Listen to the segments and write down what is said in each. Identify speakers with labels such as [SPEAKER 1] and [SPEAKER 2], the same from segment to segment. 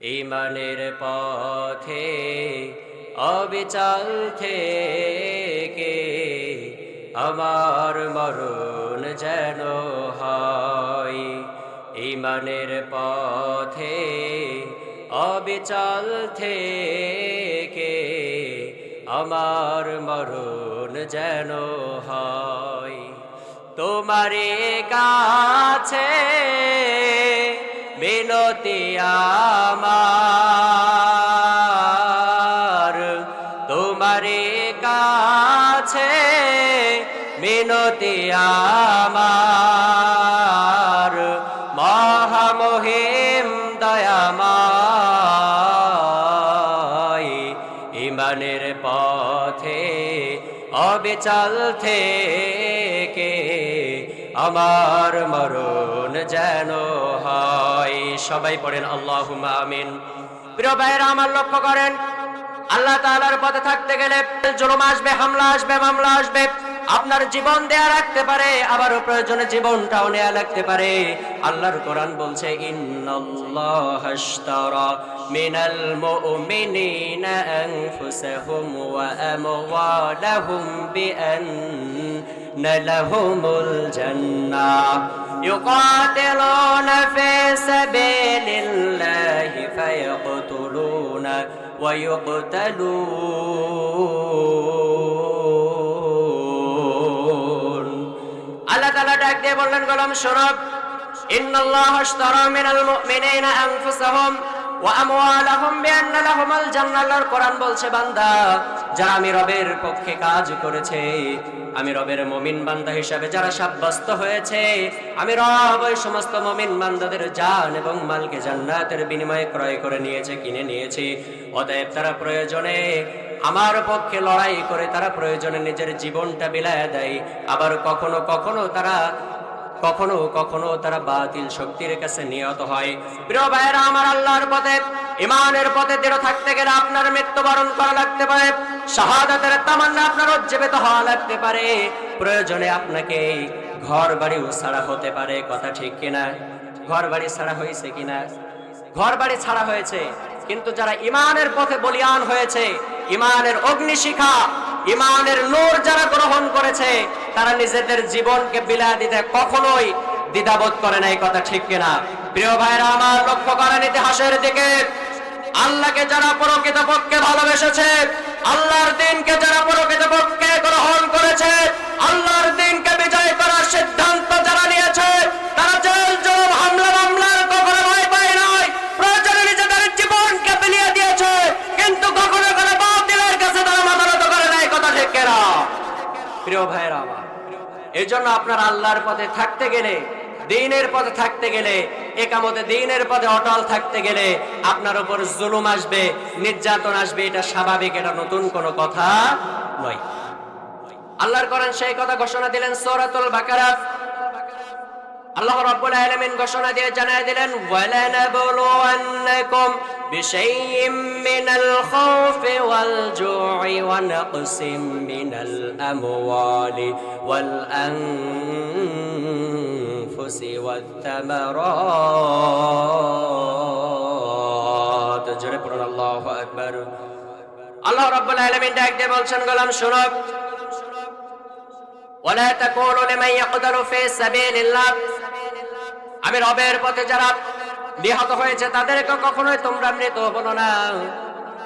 [SPEAKER 1] ইমানের পথে অবিচাল থেকে আমার মরণ যেন হয়। ইমানের পথে অবিচাল থেকে আমার মরণ যেন হয়। তোমারে কাছে বিনতি আমার। তোমারে কাছে মিনতি আমার। মহামহিম দয়াময়, ইমানের পথে অবিচাল থেকে আমার মরণ যেন সবাই পড়েন আল্লাহ আমিন। প্রিয় ভাইয়েরা, আমার লক্ষ্য করেন, আল্লাহ তালার পথে থাকতে গেলে জুলুম আসবে, হামলা আসবে, মামলা আসবে। আপনার জীবন দেয়া রাখতে পারে, আবার প্রয়োজনে জীবনটাও নেয়া লাগতে পারে। আল্লাহর কোরআন বলছে ইন্নাল্লাহাশতারা মিনাল মুমিনিনা سبيل الله فيقتلون ويقتلون আল্লাহ তাআলা ডাক দিয়ে বললেন গোলাম শরব ইন্নাল্লাহ আশতারা মিনাল মুমিনিনা আনফুসাহুম ওয়া আমওয়ালাহুম বিআন্না লাহুমুল জান্নাহ আল্লাহর কোরআন বলছে বান্দা যারা আমি রবের পক্ষে কাজ করেছে। আমি রবের মমিন বান্দা হিসাবে যারা সাব্যস্ত হয়েছে, আমি রব ওই সমস্ত মমিন বান্দাদের জান এবং মালকে জান্নাতের বিনিময়ে ক্রয় করে নিয়েছে, কিনে নিয়েছে। অতএব তারা প্রয়োজনে আমার পক্ষে লড়াই করে, তারা প্রয়োজনে নিজের জীবনটা বিলায় দেয়। আবার কখনো কখনো তারা কখনো কখনো তারা বাতিল শক্তির কাছে নিহত হয়। প্রিয় ভাইয়েরা, আমার আল্লাহর পথে ইমানের পথে দৃঢ় থাকতে গেলে আপনার মৃত্যুবরণ করা লাগতে পারে। শাহাদাতের তামান্না আপনার উজ্জীবিত হওয়া লাগতে পারে। প্রয়োজনে আপনাকে ঘর বাড়িও ছাড়া হতে পারে। কথা ঠিক কিনা? ঘর বাড়ি ছাড়া হয়েছে কিনা? ঘর বাড়ি ছাড়া হয়েছে। কিন্তু যারা ইমানের পথে বলিয়ান হয়েছে ইমানের অগ্নিশিখা ইমানের নূর যারা গ্রহণ করেছে তারা নিজেদের জীবনকে বিলায় দিতে কখনোই দ্বিধাবোধ করে না, এই কথা ঠিক কিনা? প্রিয় ভাইরা আমার লক্ষ্য করেন ইতিহাসের দিকে। আল্লাহকে যারা প্রকৃত পক্ষে ভালোবেসেছে, আল্লাহর দিনকে যারা প্রকৃত পক্ষে গ্রহণ করেছে, আল্লাহর দিনকে বিজয় করার সিদ্ধান্ত যারা নিয়েছে, তারা জেল, জুলুম, হামলা, মামলার কখনো ভয় পায় নাই। প্রয়োজনে নিজেদের জীবনকে বিলিয়ে দিয়েছে, কিন্তু কখনো কোনো বাতিলের কাছে তারা মাথা নত করে নাই কথা ঠিক কেনা? প্রিয় ভাইয়েরা আমার এই জন্য আপনার আল্লাহর পথে থাকতে গেলে, দিনের পথে থাকতে গেলে, একামতে দিনের পথে অটল থাকতে গেলে আপনার উপর জুলুম আসবে, নির্যাতন আসবে, এটা স্বাভাবিক, এটা নতুন কোনো কথা নয়। আল্লাহর কোরআন সেই কথা ঘোষণা দিলেন সূরাতুল বাকারা। আল্লাহ রাব্বুল আলামিন ঘোষণা দিয়ে জানায় দিলেন, ওয়ালানাবলুওয়ান্নাকুম বিশাইইম মিনাল খাউফি ওয়াল জু'i ওয়া নাকসিম মিনাল ওয়াল আনফুসি ওয়াত তামারাত জোরে পড়ুন, আল্লাহু রাব্বুল আলামিন ডাক দিয়ে বলছেন, গোলাম শুনো, ওয়ালা তাকুলু লিমান ইয়াকদারু ফি সাবিলিল্লাহ। আমি রবের পথে যারা নিহত হয়েছে, তাদেরকে কখনোই তোমরা মৃত বলো না,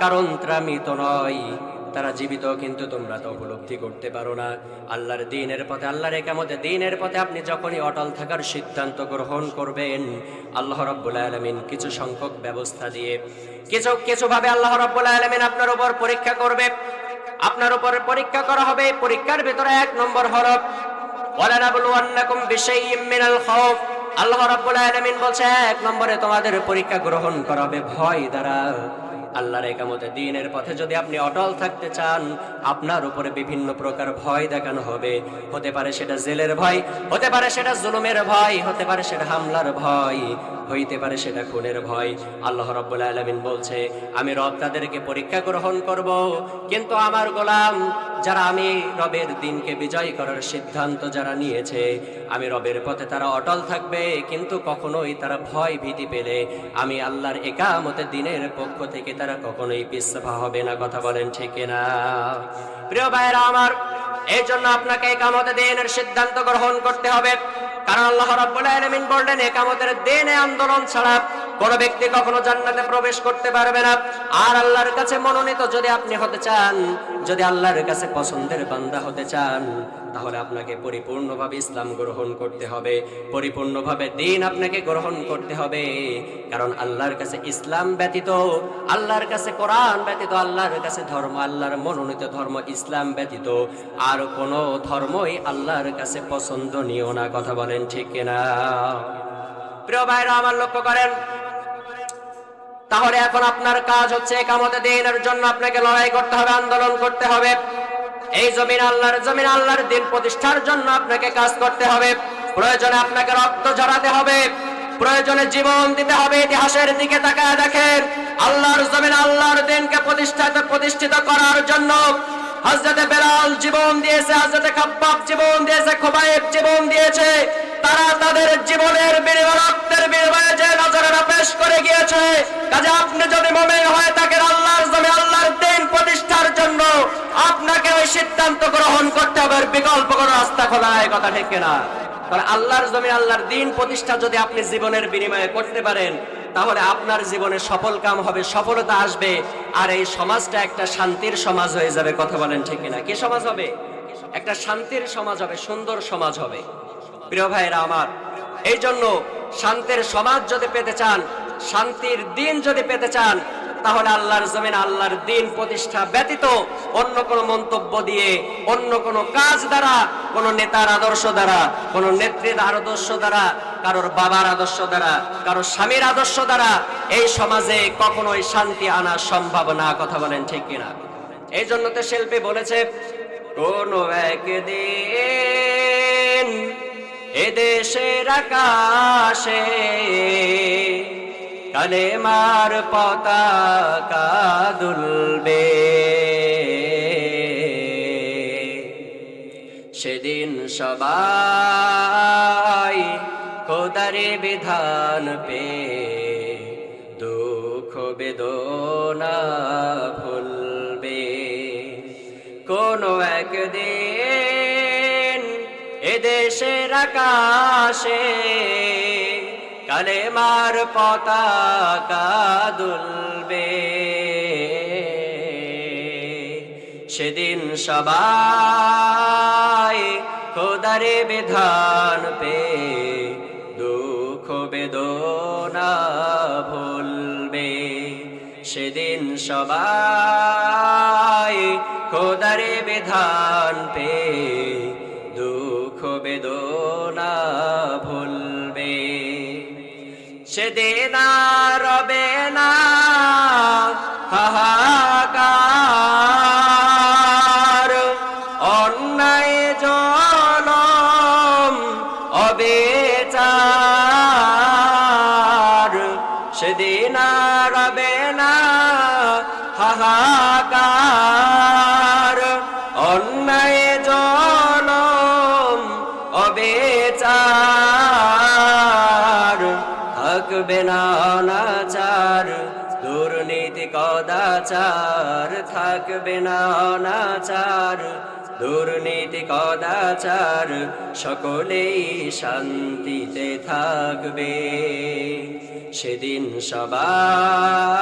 [SPEAKER 1] কারণ তারা মৃত নয়। তারা জীবিত, কিন্তু তোমরা তো উপলব্ধি করতে পারো না। আল্লাহর দিনের পথে, আল্লাহর একামতে দিনের পথে আপনি যখনই অটল থাকার সিদ্ধান্ত গ্রহণ করবেন, আল্লাহ রব্বুল আলমিন কিছু সংখ্যক ব্যবস্থা দিয়ে, কিছু কিছু ভাবে আল্লাহ রব্বুল আলমিন আপনার উপর পরীক্ষা করবে। আপনার উপর পরীক্ষা করা হবে, পরীক্ষার ভিতরে এক নম্বর হল আল্লাহ রাব্বুল আলামিন বলছে, এক নম্বরে তোমাদের পরীক্ষা গ্রহণ করা হবে, ভয় দ্বারা। আল্লাহর একামতে দিনের পথে যদি আপনি অটল থাকতে চান, আপনার উপরে বিভিন্ন প্রকার ভয় দেখানো হবে। হতে পারে সেটা জেলের ভয়, হতে পারে সেটা জুলুমের ভয়, হতে পারে সেটা হামলার ভয়, হইতে পারে সেটা খুনের ভয়। আল্লাহ রব্বুল আলমিন বলছে, আমি রব তাদেরকে পরীক্ষা গ্রহণ করব, কিন্তু আমার গোলাম, যারা আমি রবের দিনকে বিজয় করার সিদ্ধান্ত যারা নিয়েছে, আমি রবের পথে তারা অটল থাকবে, কিন্তু কখনোই তারা ভয় ভীতি পেলে। আমি আল্লাহর একামতে দিনের পক্ষ থেকে তারা কখনোই পিসফা হবে না, কথা বলেন ঠিক না প্রিয় ভাইরা আমার এই জন্য আপনাকে একামতে দিনের সিদ্ধান্ত গ্রহণ করতে হবে। কারণ আল্লাহ রাব্বুল আলামিন বললেন, একামতের দিনে আন্দোলন ছাড়া কোন ব্যক্তি কখনো জান্নাতে প্রবেশ করতে পারবে না। আর আল্লাহর কাছে মনোনীত যদি আপনি হতে চান, যদি আল্লাহর কাছে পছন্দের বান্দা হতে চান, তাহলে আপনাকে পরিপূর্ণভাবে ইসলাম গ্রহণ করতে হবে। পরিপূর্ণভাবে দিন আপনাকে গ্রহণ করতে হবে। কারণ আল্লাহর কাছে ইসলাম ব্যতীত, আল্লাহর কাছে কোরআন ব্যতীত, আল্লাহর কাছে ধর্ম, আল্লাহর মনোনীত ধর্ম ইসলাম ব্যতীত। আর কোনো ধর্মই আল্লাহর কাছে পছন্দনীয় না, কথা বলেন ঠিক কিনা? প্রিয় ভাইরা, আমার লক্ষ্য করেন তাহলে এখন আপনার কাজ হচ্ছে কামতে দিনের জন্য আপনাকে লড়াই করতে হবে, আন্দোলন করতে হবে। এই জমিন আল্লাহর জমিন আল্লাহর দিন প্রতিষ্ঠার জন্য আপনাকে কাজ করতে হবে। প্রয়োজনে আপনাকে রক্ত ঝরাতে হবে। প্রয়োজনে জীবন দিতে হবে ইতিহাসের দিকে তাকায় দেখেন। আল্লাহর জমিন আল্লাহর দিনকে প্রতিষ্ঠাতে, প্রতিষ্ঠিত করার জন্য হজরতে বেলাল জীবন দিয়েছে হজরতে খাব্বাব জীবন দিয়েছে খোবাইব জীবন দিয়েছে। তারা তাদের জীবনের বিনিময় রক্তের বিনিময়ে যে নজরেরা পেশ করে গিয়েছে সিদ্ধান্ত গ্রহণ করতে হবে বিকল্প কোনো রাস্তা খোলা কথা ঠিক কিনা? কারণ আল্লাহর জমি আল্লাহর দিন প্রতিষ্ঠা যদি আপনি জীবনের বিনিময়ে করতে পারেন, তাহলে আপনার জীবনে সফল কাম হবে, সফলতা আসবে, আর এই সমাজটা একটা শান্তির সমাজ হয়ে যাবে, কথা বলেন ঠিক কিনা? কি সমাজ হবে? একটা শান্তির সমাজ হবে, সুন্দর সমাজ হবে। প্রিয় ভাইরা আমার এই জন্য শান্তির সমাজ যদি পেতে চান, শান্তির দিন যদি পেতে চান তাহলে আল্লাহর জমিন, আল্লাহর দিন প্রতিষ্ঠা ব্যতীত অন্য কোন মন্তব্য দিয়ে, অন্য কোন কাজ দ্বারা, কোন নেতার আদর্শ দ্বারা, কোন নেত্রীর আদর্শ দ্বারা, কারোর বাবার আদর্শ দ্বারা, কারোর স্বামীর আদর্শ দ্বারা এই সমাজে কখনোই শান্তি আনা সম্ভব না, কথা বলেন ঠিক কিনা? এই জন্য তো শিল্পী বলেছে, কোন একদিন এদেশের আকাশে কালেমার পতাকা দুলবে সেদিন সবাই খোদারে বিধান পে দুঃখ বেদনা ভুলবে। কোনো একদিন এদেশের আকাশে কালেমার পতাকা দুলবে। সেদিন সবাই খোদারে বিধান পে, দুঃখ বেদনা ভুলবে। সেদিন সবাই খোদারে বিধান পে সেদিন রবে না। হাহাকার। অন্যায় জনম অবেচার। সেদিন রবে না। হাহাকার। অন্যায় জনম অবেচার। থাকবে না অনাচার, দুর্নীতি কদাচার থাকবে না অনাচার, দুর্নীতি কদাচার সকলেই শান্তিতে থাকবে। সেদিন সবাই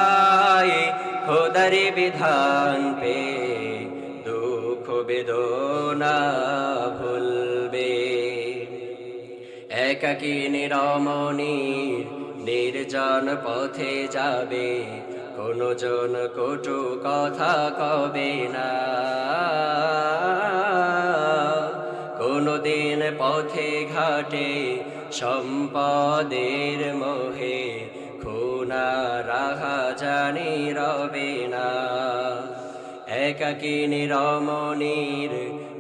[SPEAKER 1] খোদারি বিধান পে দুঃখ বেদনা ভুলবে। একাকী নিরমণি নির্জন পথে যাবে কোনো জন কটু কথা কবে না। কোনো দিন পথে ঘাটে সম্পদের মোহে খুনা রাহা জানি রবে না। একাকী নিরমণির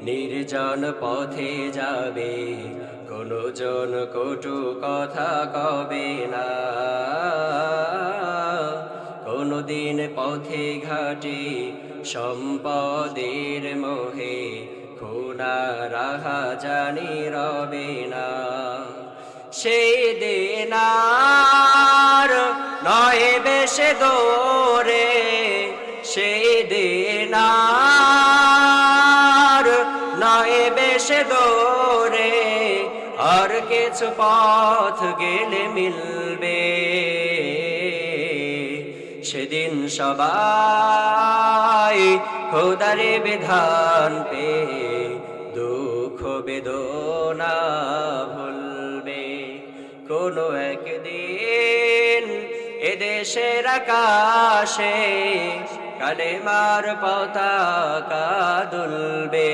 [SPEAKER 1] নির্জন পথে যাবে কোনো জন কটু কথা কবে না। কোনদিন পথে ঘাটে সম্পদের মোহে খুনা রাহা জানি রবে না। সেই দিনার নয় বেশে দোরে সেই দিনার নয় বেশে দোরে। আর কিছু পথ গেলে মিলবে। সেদিন সবাই খোদারে বিধান পে দুঃখ বেদনা ভুলবে। কোনো একদিন এদেশের আকাশে কালেমার পতাকা দুলবে।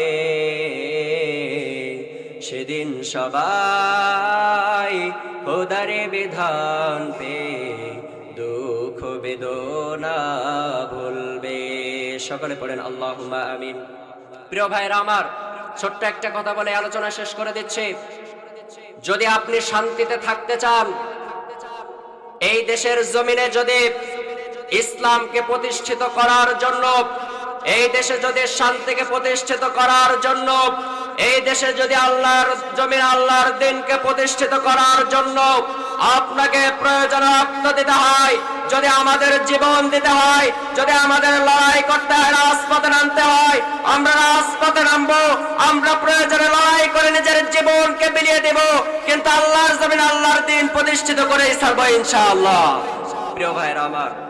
[SPEAKER 1] সেদিন সবাই খোদারে বিধান পে দুঃখ বেদনা ভুলবে। সকলে পড়েন আল্লাহ আমিন। প্রিয় ভাইরা আমার, ছোট্ট একটা কথা বলে আলোচনা শেষ করে দিচ্ছি। যদি আপনি শান্তিতে থাকতে চান, এই দেশের জমিনে যদি ইসলামকে প্রতিষ্ঠিত করার জন্য, এই দেশে যদি শান্তিকে প্রতিষ্ঠিত করার জন্য এই দেশে যদি আল্লাহর জমিন আল্লাহর দিনকে প্রতিষ্ঠিত করার জন্য আপনাকে প্রয়োজন রক্ত দিতে হয়, যদি আমাদের জীবন দিতে হয়, যদি আমাদের লড়াই করতে হয়, রাজপথে নামতে হয়, আমরা রাজপথে নামবো, আমরা প্রয়োজনে লড়াই করে নিজের জীবনকে বিলিয়ে দেব, কিন্তু আল্লাহর জমিন আল্লাহর দিন প্রতিষ্ঠিত করে ছাড়বো ইনশাআল্লাহ। প্রিয় ভাইরা আমার